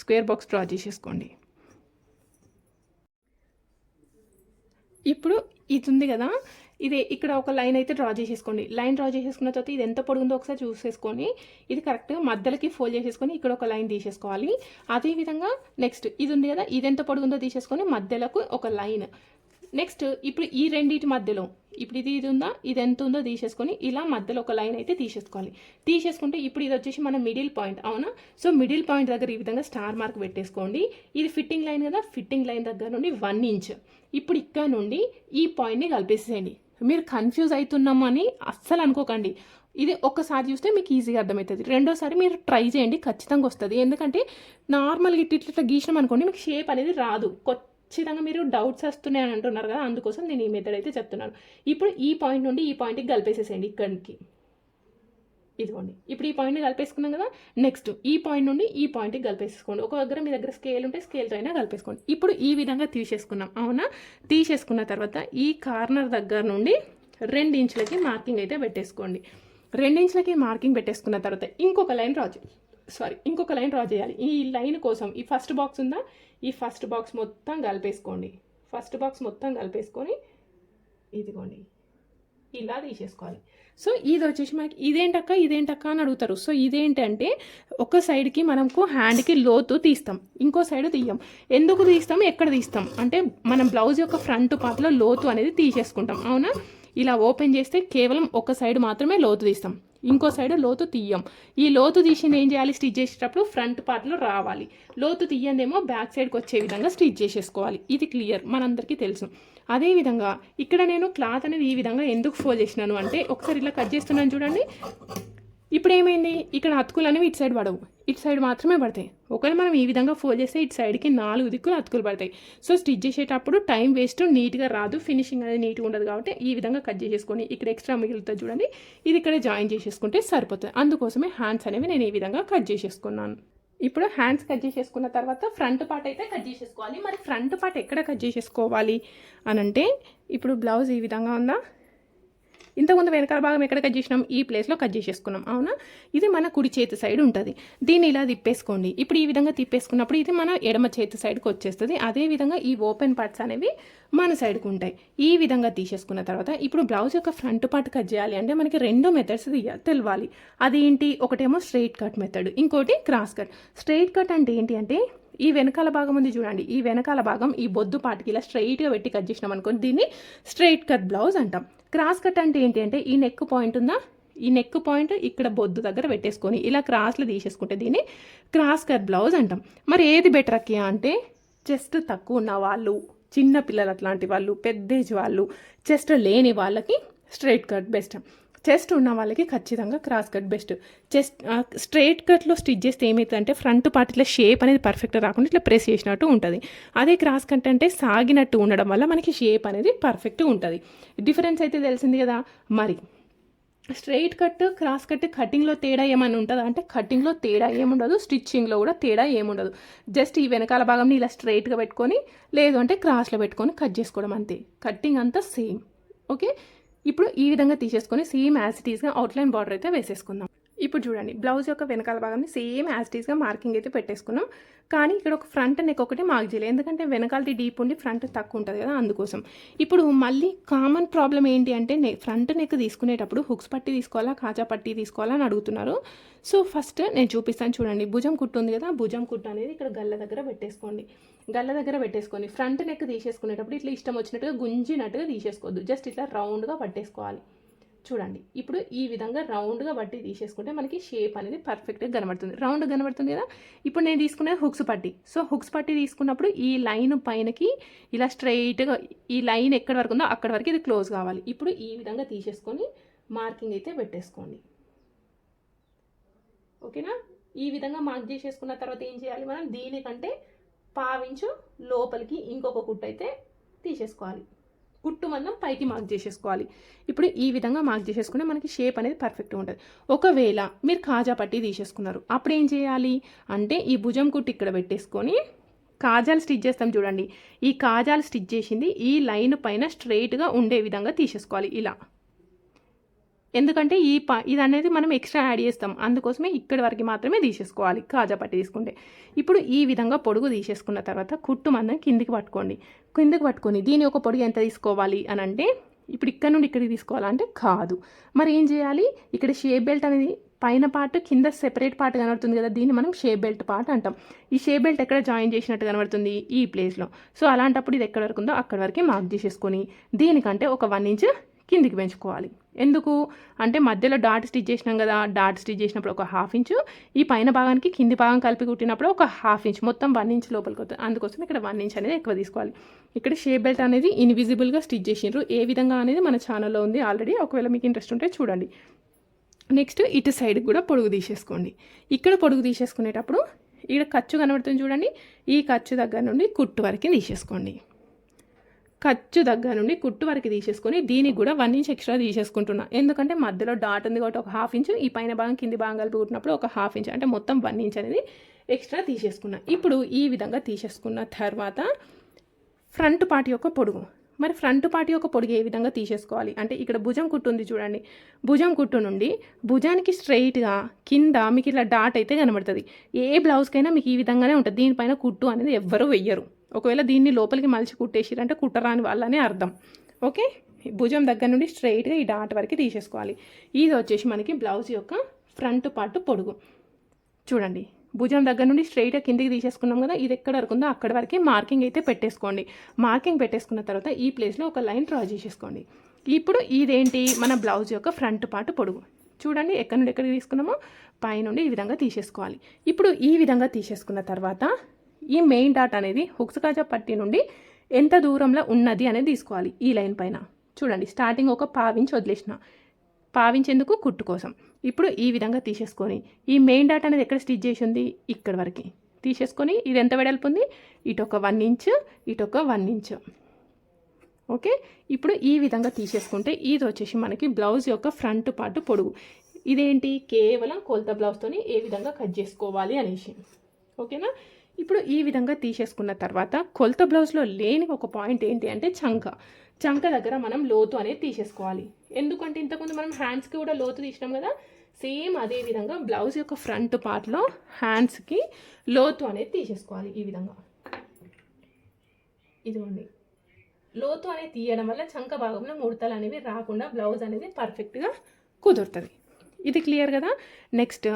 Speaker 1: స్క్వేర్ బాక్స్ డ్రా చేసేసుకోండి. ఇప్పుడు ఇది ఉంది కదా ఇది ఇక్కడ ఒక లైన్ అయితే డ్రా చేసేసుకోండి. లైన్ డ్రా చేసేసుకున్న తర్వాత ఇది ఎంత పొడుగుందో ఒకసారి చూసేసుకొని ఇది కరెక్ట్గా మధ్యలోకి ఫోల్డ్ చేసేసుకొని ఇక్కడ ఒక లైన్ తీసేసుకోవాలి. అదేవిధంగా నెక్స్ట్ ఇది ఉంది కదా ఇది ఎంత పొడుగుందో తీసేసుకొని మధ్యలోకి ఒక లైన్. నెక్స్ట్ ఇప్పుడు ఈ రెండింటి మధ్యలో ఇప్పుడు ఇది ఇది ఉందా ఇది ఎంత ఉందో తీసేసుకొని ఇలా మధ్యలో ఒక లైన్ అయితే తీసేసుకోవాలి. తీసేసుకుంటే ఇప్పుడు ఇది వచ్చేసి మన మిడిల్ పాయింట్ అవునా? సో మిడిల్ పాయింట్ దగ్గర ఈ విధంగా స్టార్ మార్క్ పెట్టేసుకోండి. ఇది ఫిట్టింగ్ లైన్ కదా ఫిట్టింగ్ లైన్ దగ్గర నుండి వన్ ఇంచ్. ఇప్పుడు ఇక్కడ నుండి ఈ పాయింట్ని కలిపేసేయండి. మీరు కన్ఫ్యూజ్ అవుతున్నామని అస్సలు అనుకోకండి. ఇది ఒక్కసారి చూస్తే మీకు ఈజీగా అర్థమవుతుంది. రెండోసారి మీరు ట్రై చేయండి ఖచ్చితంగా వస్తుంది. ఎందుకంటే నార్మల్గా ఇట్లా ఇట్లా గీసినాం అనుకోండి మీకు షేప్ అనేది రాదు. ఖచ్చితంగా మీరు డౌట్స్ వస్తున్నాయి అని అంటున్నారు కదా అందుకోసం నేను ఈ మెథడ్ అయితే చెప్తున్నాను. ఇప్పుడు ఈ పాయింట్ నుండి ఈ పాయింట్కి కలిపేసేసేయండి ఇక్కడికి. ఇదిగోండి. ఇప్పుడు ఈ పాయింట్ని కలిపేసుకున్నాం కదా నెక్స్ట్ ఈ పాయింట్ నుండి ఈ పాయింట్కి కలిపేసుకోండి. ఒక దగ్గర మీ దగ్గర స్కేల్ ఉంటే స్కేల్తో అయినా కలిపేసుకోండి. ఇప్పుడు ఈ విధంగా తీసేసుకున్నాం. అవునా? తీసేసుకున్న తర్వాత ఈ కార్నర్ దగ్గర నుండి రెండు ఇంచులకి మార్కింగ్ అయితే పెట్టేసుకోండి. రెండించులకి మార్కింగ్ పెట్టేసుకున్న తర్వాత ఇంకొక లైన్ డ్రా సారీ ఇంకొక లైన్ డ్రా చేయాలి. ఈ లైన్ కోసం ఈ ఫస్ట్ బాక్స్ ఉందా? ఈ ఫస్ట్ బాక్స్ మొత్తం కలిపేసుకోండి. ఫస్ట్ బాక్స్ మొత్తం కలిపేసుకొని ఇదిగోండి. ఇలా తీసేసుకోవాలి. సో ఇది వచ్చేసి మనకి ఇదేంటక్క ఇదేంటక్క అని అడుగుతారు. సో ఇదేంటంటే ఒక సైడ్కి మనకు హ్యాండ్కి లోతు తీస్తాం. ఇంకో సైడ్ తీయం. ఎందుకు తీస్తాం? ఎక్కడ తీస్తాం? అంటే మనం బ్లౌజ్ యొక్క ఫ్రంట్ పార్ట్లో లోతు అనేది తీసేసుకుంటాం. అవునా? ఇలా ఓపెన్ చేస్తే కేవలం ఒక సైడ్ మాత్రమే లోతు తీస్తాం. ఇంకో సైడ్ లోతు తీయం. ఈ లోతు తీసింది ఏం చేయాలి? స్టిచ్ చేసేటప్పుడు ఫ్రంట్ పార్ట్లో రావాలి. లోతు తీయందేమో బ్యాక్ సైడ్కి వచ్చే విధంగా స్టిచ్ చేసేసుకోవాలి. ఇది క్లియర్. మనందరికీ తెలుసు. అదేవిధంగా ఇక్కడ నేను క్లాత్ అనేది ఈ విధంగా ఎందుకు ఫోల్డ్ చేసినాను అంటే ఒకసారి ఇలా కట్ చేస్తున్నాను చూడండి. ఇప్పుడు ఏమైంది ఇక్కడ అతుకులు అనేవి ఇటు సైడ్ పడవు. ఇటు సైడ్ మాత్రమే పడతాయి. ఒకవేళ మనం ఈ విధంగా ఫోల్డ్ చేస్తే ఇటు సైడ్కి నాలుగు దిక్కులు అతుకులు పడతాయి. సో స్టిచ్ చేసేటప్పుడు టైం వేస్ట్ నీట్గా రాదు. ఫినిషింగ్ అనేది నీట్గా ఉండదు కాబట్టి ఈ విధంగా కట్ చేసేసుకొని ఇక్కడ ఎక్స్ట్రా మిగులుతుంది చూడండి. ఇది ఇక్కడ జాయిన్ చేసేసుకుంటే సరిపోతుంది. అందుకోసమే హ్యాండ్స్ అనేవి నేను ఈ విధంగా కట్ చేసేసుకున్నాను. ఇప్పుడు హ్యాండ్స్ కట్ చేసేసుకున్న తర్వాత ఫ్రంట్ పార్ట్ అయితే కట్ చేసేసుకోవాలి. మరి ఫ్రంట్ పార్ట్ ఎక్కడ కట్ చేసేసుకోవాలి? అని అంటే ఇప్పుడు బ్లౌజ్ ఈ విధంగా ఉందా? ఇంతకుముందు వెనకాల భాగం ఎక్కడ కట్ చేసినాం? ఈ ప్లేస్లో కట్ చేసేసుకున్నాం. అవునా? ఇది మన కుడి చేతి సైడ్ ఉంటుంది. దీన్ని ఇలా తిప్పేసుకోండి. ఇప్పుడు ఈ విధంగా తిప్పేసుకున్నప్పుడు ఇది మన ఎడమ చేతి సైడ్కి వచ్చేస్తుంది. అదే విధంగా ఈ ఓపెన్ పార్ట్స్ అనేవి మన సైడ్కి ఉంటాయి. ఈ విధంగా తీసేసుకున్న తర్వాత ఇప్పుడు బ్లౌజ్ యొక్క ఫ్రంట్ పార్ట్ కట్ చేయాలి అంటే మనకి రెండు మెథడ్స్ తెలవాలి. అదేంటి? ఒకటేమో స్ట్రైట్ కట్ మెథడ్ ఇంకోటి క్రాస్ కట్ స్ట్రైట్ కట్ అంటే ఏంటి అంటే ఈ వెనకాల భాగం ఉంది చూడండి. ఈ వెనకాల భాగం ఈ బొద్దు పాటికి ఇలా స్ట్రైట్గా పెట్టి కట్ చేసినాం అనుకోండి దీన్ని స్ట్రైట్ కట్ బ్లౌజ్ అంటాం. క్రాస్ కట్ అంటే ఏంటి అంటే ఈ నెక్ పాయింట్ ఉందా? ఈ నెక్ పాయింట్ ఇక్కడ బొద్దు దగ్గర పెట్టేసుకొని ఇలా క్రాస్లో తీసేసుకుంటే దీన్ని క్రాస్ కట్ బ్లౌజ్ అంటాం. మరి ఏది బెటర్ అక్కియా అంటే చెస్ట్ తక్కువ ఉన్న వాళ్ళు చిన్న పిల్లలు అట్లాంటి వాళ్ళు పెద్ద ఏజ్ వాళ్ళు చెస్ట్ లేని వాళ్ళకి స్ట్రైట్ కట్ బెస్ట్ చెస్ట్ ఉన్న వాళ్ళకి ఖచ్చితంగా cross cut best. Chest straight కట్లో స్టిచ్ చేస్తే ఏమవుతుందంటే ఫ్రంట్ పార్ట్ ఇట్లా షేప్ అనేది పర్ఫెక్ట్గా రాకుండా ఇట్లా ప్రెస్ చేసినట్టు ఉంటుంది. అదే క్రాస్ కట్ అంటే సాగినట్టు ఉండడం వల్ల మనకి షేప్ అనేది పర్ఫెక్ట్గా ఉంటుంది. డిఫరెన్స్ అయితే తెలిసింది కదా. మరి స్ట్రైట్ కట్ క్రాస్ కట్ కటింగ్లో తేడా ఏమైనా ఉంటుందా? అంటే కటింగ్లో తేడా ఏముండదు స్టిచ్చింగ్లో కూడా తేడా ఏముండదు. జస్ట్ ఈ వెనకాల భాగంని ఇలా స్ట్రైట్గా పెట్టుకొని లేదు అంటే క్రాస్లో పెట్టుకొని కట్ చేసుకోవడం అంతే. కట్టింగ్ అంతా సేమ్. ఓకే? ఇప్పుడు ఈ విధంగా తీసేసుకొని సేమ్ యాజ్ అవుట్లైన్ బార్డర్ అయితే వేసేసుకుందాం. ఇప్పుడు చూడండి బ్లౌజ్ యొక్క వెనకాల భాగాన్ని సేమ్ యాజ్ మార్కింగ్ అయితే పెట్టేసుకున్నాం. కానీ ఇక్కడ ఒక ఫ్రంట్ నెక్ ఒకటి మార్క్ చేయలేదు. ఎందుకంటే వెనకాలది డీప్ ఉండి ఫ్రంట్ తక్కువ ఉంటుంది కదా అందుకోసం. ఇప్పుడు మళ్ళీ కామన్ ప్రాబ్లం ఏంటి అంటే ఫ్రంట్ నెక్ తీసుకునేటప్పుడు హుక్స్ పట్టి తీసుకోవాలా కాజా పట్టి తీసుకోవాలా అని అడుగుతున్నారు. సో ఫస్ట్ నేను చూపిస్తాను చూడండి. భుజం కుట్టు ఉంది కదా భుజం కుట్టు అనేది ఇక్కడ గల్ల దగ్గర పెట్టేసుకోండి. గల్ల దగ్గర పెట్టేసుకొని ఫ్రంట్ నెక్ తీసేసుకునేటప్పుడు ఇట్లా ఇష్టం వచ్చినట్టుగా గుంజినట్టుగా తీసేసుకోవద్దు. జస్ట్ ఇట్లా రౌండ్గా పట్టేసుకోవాలి. చూడండి ఇప్పుడు ఈ విధంగా రౌండ్గా బట్టి తీసేసుకుంటే మనకి షేప్ అనేది పర్ఫెక్ట్గా కనబడుతుంది. రౌండ్ కనబడుతుంది కదా? ఇప్పుడు నేను తీసుకునేది హుక్స్ పట్టి. సో హుక్స్ పట్టి తీసుకున్నప్పుడు ఈ లైన్ పైనకి ఇలా స్ట్రైట్గా ఈ లైన్ ఎక్కడి వరకు ఉందో అక్కడి వరకు ఇది క్లోజ్ కావాలి. ఇప్పుడు ఈ విధంగా తీసేసుకొని మార్కింగ్ అయితే పెట్టేసుకోండి. ఓకేనా? ఈ విధంగా మార్క్ చేసేసుకున్న తర్వాత ఏం చేయాలి మనం? దీనికంటే పావించు లోపలికి ఇంకొక కుట్టు అయితే తీసేసుకోవాలి. కుట్టు మందం పైకి మార్క్ చేసేసుకోవాలి. ఇప్పుడు ఈ విధంగా మార్క్ చేసేసుకుంటే మనకి షేప్ అనేది పర్ఫెక్ట్గా ఉంటుంది. ఒకవేళ మీరు కాజా పట్టి తీసేసుకున్నారు అప్పుడు ఏం చేయాలి? అంటే ఈ భుజం కుట్టు ఇక్కడ పెట్టేసుకొని కాజాలు స్టిచ్ చేస్తాం చూడండి. ఈ కాజాలు స్టిచ్ చేసింది ఈ లైన్ పైన స్ట్రైట్గా ఉండే విధంగా తీసేసుకోవాలి. ఇలా. ఎందుకంటే ఈ ప ఇది అనేది మనం ఎక్స్ట్రా యాడ్ చేస్తాం. అందుకోసమే ఇక్కడి వరకు మాత్రమే తీసేసుకోవాలి. కాజా పట్టి తీసుకుంటే. ఇప్పుడు ఈ విధంగా పొడుగు తీసేసుకున్న తర్వాత కుట్టు మందం కిందికి పట్టుకోండి. కిందికి పట్టుకొని దీని ఒక పొడుగు ఎంత తీసుకోవాలి అని అంటే ఇప్పుడు ఇక్కడ నుండి ఇక్కడికి తీసుకోవాలంటే కాదు. మరి ఏం చేయాలి? ఇక్కడ షేప్ బెల్ట్ అనేది పైన పార్ట్ కింద సెపరేట్ పార్ట్ కనబడుతుంది కదా దీన్ని మనం షేప్ బెల్ట్ పార్ట్ అంటాం. ఈ షేప్ బెల్ట్ ఎక్కడ జాయిన్ చేసినట్టు కనబడుతుంది? ఈ ప్లేస్లో. సో అలాంటప్పుడు ఇది ఎక్కడ వరకు ఉందో అక్కడ వరకు మార్క్ చేసేసుకొని దీనికంటే ఒక వన్ ఇంచ్ కిందికి పెంచుకోవాలి. ఎందుకు? అంటే మధ్యలో డాట్ స్టిచ్ చేసినాం కదా డాట్ స్టిచ్ చేసినప్పుడు ఒక హాఫ్ ఇంచు ఈ పైన భాగానికి కింది భాగం కలిపి కుట్టినప్పుడు ఒక హాఫ్ ఇంచ్ మొత్తం వన్ ఇంచ్ లోపలికి వస్తుంది అందుకోసం ఇక్కడ వన్ ఇంచ్ అనేది ఎక్కువ తీసుకోవాలి. ఇక్కడ షేప్ బెల్ట్ అనేది ఇన్విజిబుల్గా స్టిచ్ చేసినారు ఏ విధంగా అనేది మన ఛానల్లో ఉంది ఆల్రెడీ ఒకవేళ మీకు ఇంట్రెస్ట్ ఉంటే చూడండి. నెక్స్ట్ ఇటు సైడ్కి కూడా పొడుగు తీసేసుకోండి. ఇక్కడ పొడుగు తీసేసుకునేటప్పుడు ఇక్కడ ఖర్చు కనబడుతుంది చూడండి. ఈ ఖర్చు దగ్గర నుండి కుట్టు వరకు తీసేసుకోండి. ఖర్చు దగ్గర నుండి కుట్టు వరకు తీసేసుకొని దీనికి కూడా వన్ ఇంచ్ ఎక్స్ట్రా తీసేసుకుంటున్నా. ఎందుకంటే మధ్యలో డాట్ ఉంది కాబట్టి ఒక హాఫ్ ఇంచ్ ఈ పైన భాగం కింది భాగం కలిపి కుట్టినప్పుడు ఒక హాఫ్ ఇంచ్. అంటే మొత్తం వన్ ఇంచ్ అనేది ఎక్స్ట్రా తీసేసుకున్నా. ఇప్పుడు ఈ విధంగా తీసేసుకున్న తర్వాత ఫ్రంట్ పార్ట్ యొక్క పొడుగు. మరి ఫ్రంట్ పార్ట్ యొక్క పొడుగు ఏ విధంగా తీసేసుకోవాలి? అంటే ఇక్కడ భుజం కుట్టు ఉంది చూడండి. భుజం కుట్టు నుండి భుజానికి స్ట్రైట్గా కింద మీకు ఇలా డాట్ అయితే కనబడుతుంది. ఏ బ్లౌజ్కైనా మీకు ఈ విధంగానే ఉంటుంది. దీనిపైన కుట్టు అనేది ఎవ్వరూ వెయ్యరు. ఒకవేళ దీన్ని లోపలికి మలిచి కుట్టేసిరంటే కుట్టరాని వాళ్ళని అర్థం. ఓకే? భుజం దగ్గర నుండి స్ట్రైట్గా ఈ డాట్ వరకు తీసేసుకోవాలి. ఇది వచ్చేసి మనకి బ్లౌజ్ యొక్క ఫ్రంట్ పార్ట్ పొడుగు. చూడండి. భుజం దగ్గర నుండి స్ట్రైట్గా కిందికి తీసేసుకున్నాం కదా ఇది ఎక్కడ వరకు ఉందో అక్కడ వరకు మార్కింగ్ అయితే పెట్టేసుకోండి. మార్కింగ్ పెట్టేసుకున్న తర్వాత ఈ ప్లేస్లో ఒక లైన్ డ్రా చేసేసుకోండి. ఇప్పుడు ఇదేంటి? మన బ్లౌజ్ యొక్క ఫ్రంట్ పార్ట్ పొడుగు. చూడండి ఎక్కడి నుండి ఎక్కడికి తీసుకున్నామో? పైనుండి ఈ విధంగా తీసేసుకోవాలి. ఇప్పుడు ఈ విధంగా తీసేసుకున్న తర్వాత ఈ మెయిన్ డాట్ అనేది హుక్స్ కాజా పట్టి నుండి ఎంత దూరంలో ఉన్నది అనేది తీసుకోవాలి ఈ లైన్ పైన. చూడండి స్టార్టింగ్ ఒక పావించి వదిలేసిన. పావించేందుకు కుట్టు కోసం. ఇప్పుడు ఈ విధంగా తీసేసుకొని ఈ మెయిన్ డాట్ అనేది ఎక్కడ స్టిచ్ చేసి ఉంది? ఇక్కడ వరకు. తీసేసుకొని ఇది ఎంత వెడల్పు ఉంది? ఇటు ఒక వన్ ఇంచ్ ఇటు ఒక వన్ ఇంచ్. ఓకే? ఇప్పుడు ఈ విధంగా తీసేసుకుంటే ఇది వచ్చేసి మనకి బ్లౌజ్ యొక్క ఫ్రంట్ పార్ట్ పొడుగు. ఇదేంటి? కేవలం కొలత బ్లౌజ్తోని ఏ విధంగా కట్ చేసుకోవాలి అనేసి. ఓకేనా? ఇప్పుడు ఈ విధంగా తీసేసుకున్న తర్వాత కొలత బ్లౌజ్లో లేని ఒక పాయింట్ ఏంటి అంటే చంక. చంక దగ్గర మనం లోతు అనేది తీసేసుకోవాలి. ఎందుకంటే ఇంతకుముందు మనం హ్యాండ్స్కి కూడా లోతు తీసినాం కదా? సేమ్ అదే విధంగా బ్లౌజ్ యొక్క ఫ్రంట్ పార్ట్లో హ్యాండ్స్కి లోతు అనేది తీసేసుకోవాలి ఈ విధంగా. ఇదిగోండి. లోతు అనేది తీయడం వల్ల చంక భాగంలో ముడతలు అనేవి రాకుండా బ్లౌజ్ అనేది పర్ఫెక్ట్గా కుదురుతుంది. ఇది క్లియర్ కదా? నెక్స్ట్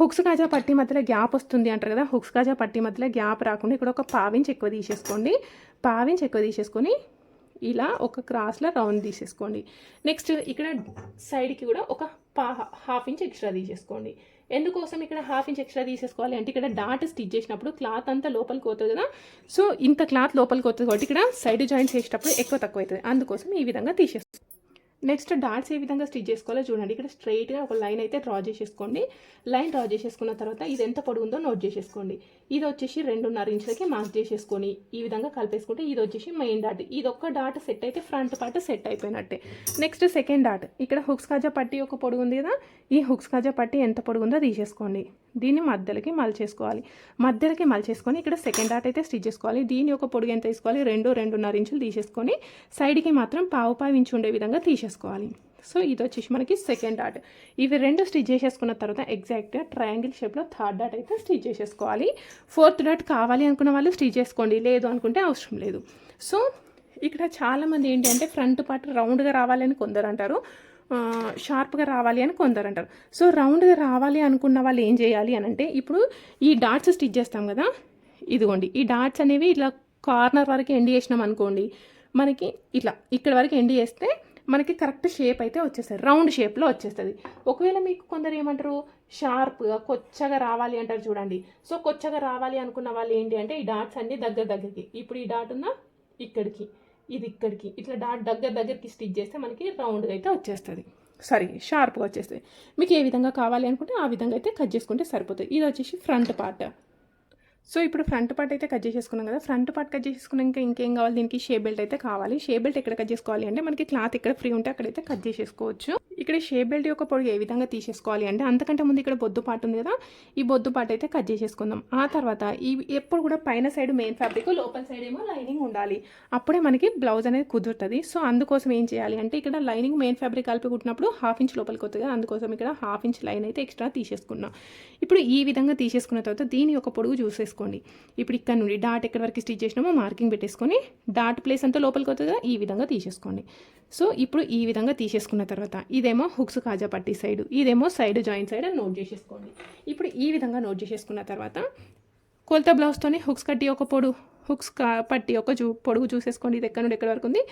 Speaker 1: హుక్స్ కాజా పట్టి మధ్యలో గ్యాప్ వస్తుంది అంటారు కదా హుక్స్ కాజా పట్టి మధ్యలో గ్యాప్ రాకుండా ఇక్కడ ఒక పావించి ఎక్కువ తీసేసుకోండి. పావించి ఎక్కువ తీసేసుకొని ఇలా ఒక క్రాస్లో రౌండ్ తీసేసుకోండి. నెక్స్ట్ ఇక్కడ సైడ్కి కూడా ఒక పా హాఫ్ ఇంచ్ ఎక్స్ట్రా తీసేసుకోండి. ఎందుకోసం ఇక్కడ హాఫ్ ఇంచ్ ఎక్స్ట్రా తీసేసుకోవాలి అంటే ఇక్కడ డాట్ స్టిచ్ చేసినప్పుడు క్లాత్ అంతా లోపలికి పోతుంది కదా సో ఇంత క్లాత్ లోపలికి పోతుంది కాబట్టి ఇక్కడ సైడ్ జాయింట్స్ వేసేటప్పుడు ఎక్కువ తక్కువ అవుతుంది. అందుకోసం ఈ విధంగా తీసేసుకోండి. నెక్స్ట్ డాట్స్ ఏ విధంగా స్టిచ్ చేసుకోవాలో చూడండి. ఇక్కడ స్ట్రైట్గా ఒక లైన్ అయితే డ్రా చేసేసుకోండి. లైన్ డ్రా చేసేసుకున్న తర్వాత ఇది ఎంత పొడుగుందో నోట్ చేసేసుకోండి. ఇది వచ్చేసి రెండున్నర ఇంచులకి మార్క్ చేసేసుకొని ఈ విధంగా కలిపేసుకుంటే ఇది వచ్చేసి మెయిన్ డాట్ ఇది ఒక్క డాట్ సెట్ అయితే ఫ్రంట్ పార్ట్ సెట్ అయిపోయినట్టే. నెక్స్ట్ సెకండ్ డాట్ ఇక్కడ హుక్స్ కాజా పట్టి ఒక పొడుగు ఉంది కదా? ఈ హుక్స్ కాజా పట్టి ఎంత పొడుగుందో తీసేసుకోండి. దీన్ని మధ్యలోకి మలిచేసుకోవాలి. మధ్యలోకి మలిచేసుకొని ఇక్కడ సెకండ్ డాట్ అయితే స్టిచ్ చేసుకోవాలి. దీని ఒక పొడుగు ఎంత తీసుకోవాలి? రెండు రెండున్నర ఇంచులు తీసేసుకొని సైడ్కి మాత్రం పావు పావు ఇంచు ఉండే విధంగా తీసేసుకోవాలి. సో ఇది వచ్చేసి మనకి సెకండ్ డాట్ ఇవి రెండు స్టిచ్ చేసేసుకున్న తర్వాత ఎగ్జాక్ట్గా ట్రయాంగిల్ షేప్లో థర్డ్ డాట్ అయితే స్టిచ్ చేసేసుకోవాలి. ఫోర్త్ డాట్ కావాలి అనుకున్న వాళ్ళు స్టిచ్ చేసుకోండి. లేదు అనుకుంటే అవసరం లేదు. సో ఇక్కడ చాలామంది ఏంటంటే ఫ్రంట్ పార్ట్ రౌండ్గా రావాలని కొందరు అంటారు. షార్ప్గా రావాలి అని కొందరు అంటారు సో రౌండ్గా రావాలి అనుకున్న వాళ్ళు ఏం చేయాలి అని అంటే ఇప్పుడు ఈ డాట్స్ స్టిచ్ చేస్తాం కదా? ఇదిగోండి ఈ డాట్స్ అనేవి ఇట్లా కార్నర్ వరకు ఎండ్ చేసినాం అనుకోండి మనకి ఇట్లా ఇక్కడ వరకు ఎండ్ చేస్తే మనకి కరెక్ట్ షేప్ అయితే వచ్చేస్తుంది రౌండ్ షేప్లో వచ్చేస్తుంది. ఒకవేళ మీకు కొందరు ఏమంటారు షార్ప్గా కొచ్చగా రావాలి అంటారు చూడండి. సో కొచ్చగా రావాలి అనుకున్న వాళ్ళు ఏంటి అంటే ఈ డాట్స్ అన్నీ దగ్గర దగ్గరికి. ఇప్పుడు ఈ డాట్ ఉన్న ఇక్కడికి. ఇది ఇక్కడికి. ఇట్లా డాట్ దగ్గర దగ్గరికి స్టిచ్ చేస్తే మనకి రౌండ్గా అయితే వచ్చేస్తుంది. సారీ షార్ప్గా వచ్చేస్తుంది. మీకు ఏ విధంగా కావాలి అనుకుంటే ఆ విధంగా అయితే కట్ చేసుకుంటే సరిపోతుంది. ఇది వచ్చేసి ఫ్రంట్ పార్ట్. సో ఇప్పుడు ఫ్రంట్ పార్ట్ అయితే కట్ చేసేసుకున్నాం కదా. ఫ్రంట్ పార్ట్ కట్ చేసేసుకున్నాక ఇంకేం కావాలి? దీనికి షే బెల్ట్ అయితే కావాలి. షే బెల్ట్ ఎక్కడ కట్ చేసుకోవాలి అంటే మనకి క్లాత్ ఎక్కడ ఫ్రీ ఉంటే అక్కడైతే కట్ చేసేసుకోవచ్చు. ఇక్కడ షే బెల్ట్ యొక్క పొడుగు ఏ విధంగా తీసేసుకోవాలి అంటే అంతకంటే ముందు ఇక్కడ బొద్దు పాటు ఉంది కదా. ఈ బొద్దు పార్ట్ అయితే కట్ చేసేసుకుందాం. ఆ తర్వాత ఈ ఎప్పుడు కూడా పైన సైడ్ మెయిన్ ఫ్యాబ్రిక్ లోపల సైడ్ ఏమో లైనింగ్ ఉండాలి. అప్పుడే మనకి బ్లౌజ్ అనేది కుదురుతుంది. సో అందుకోసం ఏం చేయాలి అంటే ఇక్కడ లైనింగ్ మెయిన్ ఫ్యాబ్రిక్ కలిపి కుట్టినప్పుడు హాఫ్ ఇంచ్ లోపలికి వస్తుంది అందుకోసం ఇక్కడ హాఫ్ ఇంచ్ లైన్ అయితే ఎక్స్ట్రా తీసేసుకున్నాం. ఇప్పుడు ఈ విధంగా తీసేసుకున్న తర్వాత దీని యొక్క పొడుగు చూసేసుకోండి ఇప్పుడు ఇక్కడ నుండి డాట్ ఎక్కడి వరకు స్టిచ్ చేసినామో మార్కింగ్ పెట్టేసుకొని డాట్ ప్లేస్ అంతా లోపలికి వస్తుంది ఈ విధంగా తీసేసుకోండి. సో ఇప్పుడు ఈ విధంగా తీసేసుకున్న తర్వాత ఇదేమో హుక్స్ కాజా పట్టి సైడ్ ఇదేమో సైడ్ జాయింట్ సైడ్ అని నోట్ చేసేసుకోండి. ఇప్పుడు ఈ విధంగా నోట్ చేసేసుకున్న తర్వాత కొలత బ్లౌజ్తోనే హుక్స్ కట్టి ఒక పొడు హుక్స్ కా పట్టి ఒక చూ పొడుగు చూసేసుకోండి. ఇది ఎక్కడ నుండి ఎక్కడ వరకు ఉంది?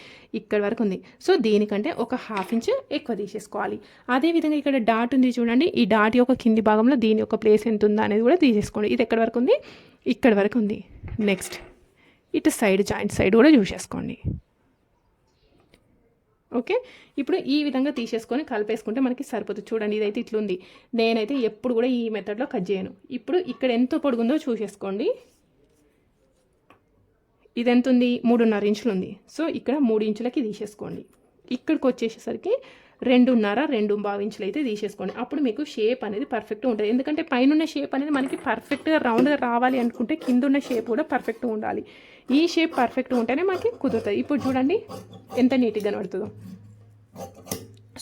Speaker 1: ఇక్కడ వరకు ఉంది. సో దీనికంటే ఒక హాఫ్ ఇంచ్ ఎక్కువ తీసేసుకోవాలి. అదేవిధంగా ఇక్కడ డాట్ ఉంది చూడండి. ఈ డాట్ యొక్క కింది భాగంలో దీని యొక్క ప్లేస్ ఎంత ఉందా అనేది కూడా తీసేసుకోండి. ఇది ఎక్కడ వరకు ఉంది? ఇక్కడ వరకు ఉంది. నెక్స్ట్ ఇటు సైడ్ జాయింట్ సైడ్ కూడా చూసేసుకోండి. ఓకే? ఇప్పుడు ఈ విధంగా తీసేసుకొని కలిపేసుకుంటే మనకి సరిపోతుంది. చూడండి ఇదైతే ఇట్లుంది. నేనైతే ఎప్పుడు కూడా ఈ మెథడ్లో కట్ చేయను. ఇప్పుడు ఇక్కడ ఎంత పొడుగుందో చూసేసుకోండి. ఇది ఎంత ఉంది మూడున్నర ఇంచులు ఉంది సో ఇక్కడ మూడు ఇంచులకి తీసేసుకోండి. ఇక్కడికి వచ్చేసేసరికి రెండున్నర రెండు బావు ఇంచులు అయితే తీసేసుకోండి. అప్పుడు మీకు షేప్ అనేది పర్ఫెక్ట్గా ఉంటుంది. ఎందుకంటే పైన షేప్ అనేది మనకి పర్ఫెక్ట్గా రౌండ్గా రావాలి అనుకుంటే కింద ఉన్న షేప్ కూడా పర్ఫెక్ట్గా ఉండాలి. ఈ షేప్ పర్ఫెక్ట్గా ఉంటేనే మనకి కుదురుతుంది. ఇప్పుడు చూడండి ఎంత నీట్గా కనబడుతుందో.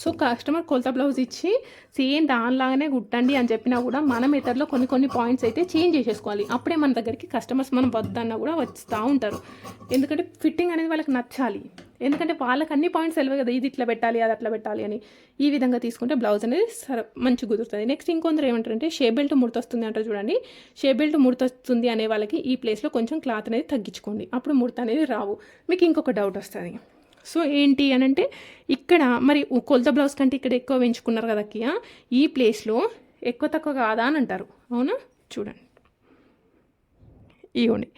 Speaker 1: సో కస్టమర్ కొలత బ్లౌజ్ ఇచ్చి సేమ్ దానిలాగానే కుట్టండి అని చెప్పినా కూడా మన మెథడ్లో కొన్ని కొన్ని పాయింట్స్ అయితే చేంజ్ చేసేసుకోవాలి. అప్పుడే మన దగ్గరికి కస్టమర్స్ మనం వద్దన్నా కూడా వస్తూ ఉంటారు. ఎందుకంటే ఫిట్టింగ్ అనేది వాళ్ళకి నచ్చాలి. ఎందుకంటే వాళ్ళకి అన్ని పాయింట్స్ తెలియదు కదా ఇది ఇట్లా పెట్టాలి అది అట్లా పెట్టాలి అని. ఈ విధంగా తీసుకుంటే బ్లౌజ్ అనేది సర మంచి కుదురుతుంది. నెక్స్ట్ ఇంకొందరు ఏమంటారంటే షే బెల్ట్ ముడతొస్తుంది అంటారు చూడండి. షే బెల్ట్ ముడతొస్తుంది అనే వాళ్ళకి ఈ ప్లేస్లో కొంచెం క్లాత్ అనేది తగ్గించుకోండి. అప్పుడు ముడత అనేది రావు. మీకు ఇంకొక డౌట్ వస్తుంది. సో ఏంటి అని అంటే ఇక్కడ మరి కొలత బ్లౌజ్ కంటే ఇక్కడ ఎక్కువ పెంచుకున్నారు కదా అక్కయ్య ఈ ప్లేస్లో ఎక్కువ తక్కువ కాదా అని అంటారు. అవునా? చూడండి. ఇవ్వండి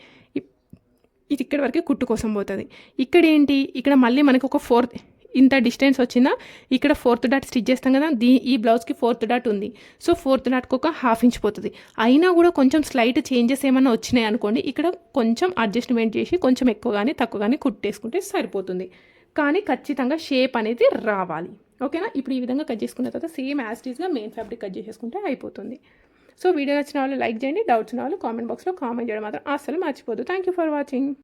Speaker 1: ఇది ఇక్కడ వరకే కుట్టు కోసం పోతుంది. ఇక్కడ ఏంటి? ఇక్కడ మళ్ళీ మనకు ఒక ఫోర్త్ ఇంత డిస్టెన్స్ వచ్చిందా? ఇక్కడ ఫోర్త్ డాట్ స్టిచ్ చేస్తాం కదా దీ ఈ బ్లౌజ్కి ఫోర్త్ డాట్ ఉంది. సో ఫోర్త్ డాట్కి ఒక హాఫ్ ఇంచ్ పోతుంది. అయినా కూడా కొంచెం స్లైట్ చేంజెస్ ఏమైనా వచ్చినాయి అనుకోండి ఇక్కడ కొంచెం అడ్జస్ట్మెంట్ చేసి కొంచెం ఎక్కువ కానీ తక్కువ కానీ కుట్టేసుకుంటే సరిపోతుంది. కానీ ఖచ్చితంగా షేప్ అనేది రావాలి. ఓకేనా? ఇప్పుడు ఈ విధంగా కట్ చేసుకున్న తర్వాత సేమ్ యాస్టీస్గా మెయిన్ ఫ్యాబ్రిక్ కట్ చేసేసుకుంటే అయిపోతుంది. సో వీడియో నచ్చిన వాళ్ళు లైక్ చేయండి. డౌట్స్ ఉన్న వాళ్ళు కామెంట్ బాక్స్లో కామెంట్ చేయడం మాత్రం అస్సలు మర్చిపోదు థ్యాంక్ యూ ఫర్ వాచింగ్